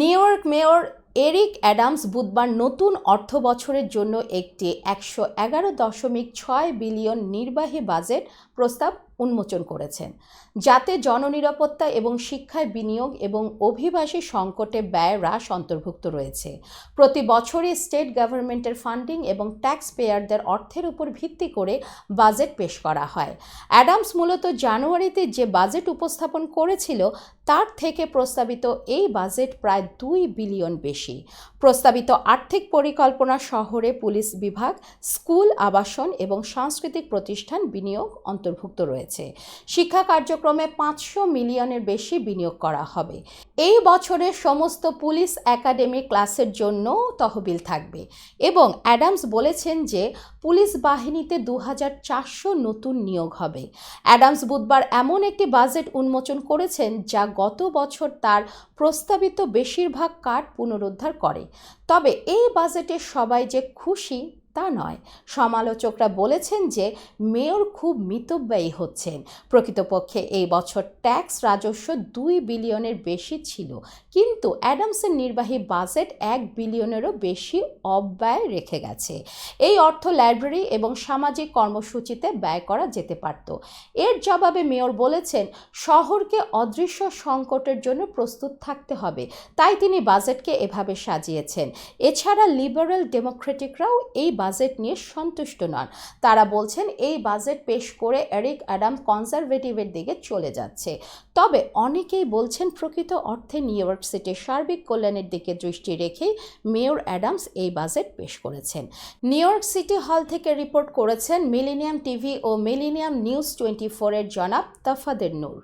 New York mayor Eric Adams বুধবার নতুন অর্থ বছরের জন্য একটি একশো এগারো দশমিক ছয় বিলিয়ন নির্বাহী বাজেট প্রস্তাব উন্মোচন করেছেন। যাতে জননিরাপত্তা এবং শিক্ষায় বিনিয়োগ এবং অভিবাসী সংকটে ব্যয় হ্রাস অন্তর্ভুক্ত রয়েছে। প্রতি বছরই স্টেট গভর্নমেন্টের ফান্ডিং এবং ট্যাক্স পেয়ারদের অর্থের উপর ভিত্তি করে বাজেট পেশ করা হয়। অ্যাডামস মূলত জানুয়ারিতে যে বাজেট উপস্থাপন করেছিল, তার থেকে প্রস্তাবিত এই বাজেট প্রায় দুই বিলিয়ন বেশি। প্রস্তাবিত আর্থিক পরিকল্পনা শহরে পুলিশ বিভাগ, স্কুল, আবাসন এবং সাংস্কৃতিক প্রতিষ্ঠান বিনিয়োগ অন্তর্ভুক্ত রয়েছে। শিক্ষা কার্যক্রমে পাঁচশো মিলিয়নের বেশি বিনিয়োগ করা হবে। এই বছরের সমস্ত পুলিশ একাডেমি ক্লাসের জন্য তহবিল থাকবে এবং অ্যাডামস বলেছেন যে পুলিশ বাহিনীতে দু নতুন নিয়োগ হবে। অ্যাডামস বুধবার এমন একটি বাজেট উন্মোচন করেছেন যা গত বছর তার প্রস্তাবিত বেশিরভাগ কার্ড পুনরুদ্ধার করে। তবে এই বাজেটে সবাই যে খুশি তা নয়। সমালোচকরা বলেছেন যে মেয়র খুব মিতব্যয়ী হচ্ছেন। প্রকৃতপক্ষে এই বছর ট্যাক্স রাজস্ব দুই বিলিয়নের বেশি ছিল। কিন্তু অ্যাডামসের নির্বাহী বাজেট এক বিলিয়নেরও বেশি অব্যয় রেখে গেছে। এই অর্থ লাইব্রেরি এবং সামাজিক কর্মসূচিতে ব্যয় করা যেতে পারত। এর জবাবে মেয়র বলেছেন, শহরকে অদৃশ্য সংকটের জন্য প্রস্তুত থাকতে হবে। তাই তিনি বাজেটকে এভাবে সাজিয়েছেন। এছাড়া লিবারেল ডেমোক্রেটিকরাও এই বাজেট নিয়ে সন্তুষ্ট নন। তারা বলছেন, এই বাজেট পেশ করে এরিক অ্যাডাম কনজারভেটিভের দিকে চলে যাচ্ছে। তবে অনেকেই বলছেন, প্রকৃত অর্থে নিউ ইয়র্ক সিটির সার্বিক কল্যাণের দিকে দৃষ্টি রেখেই মেয়র অ্যাডামস এই বাজেট পেশ করেছেন। নিউ ইয়র্ক সিটি হল থেকে রিপোর্ট করেছেন মিলেনিয়াম টিভি ও মিলেনিয়াম নিউজ টোয়েন্টি ফোরের জনাব তাফাদের নূর।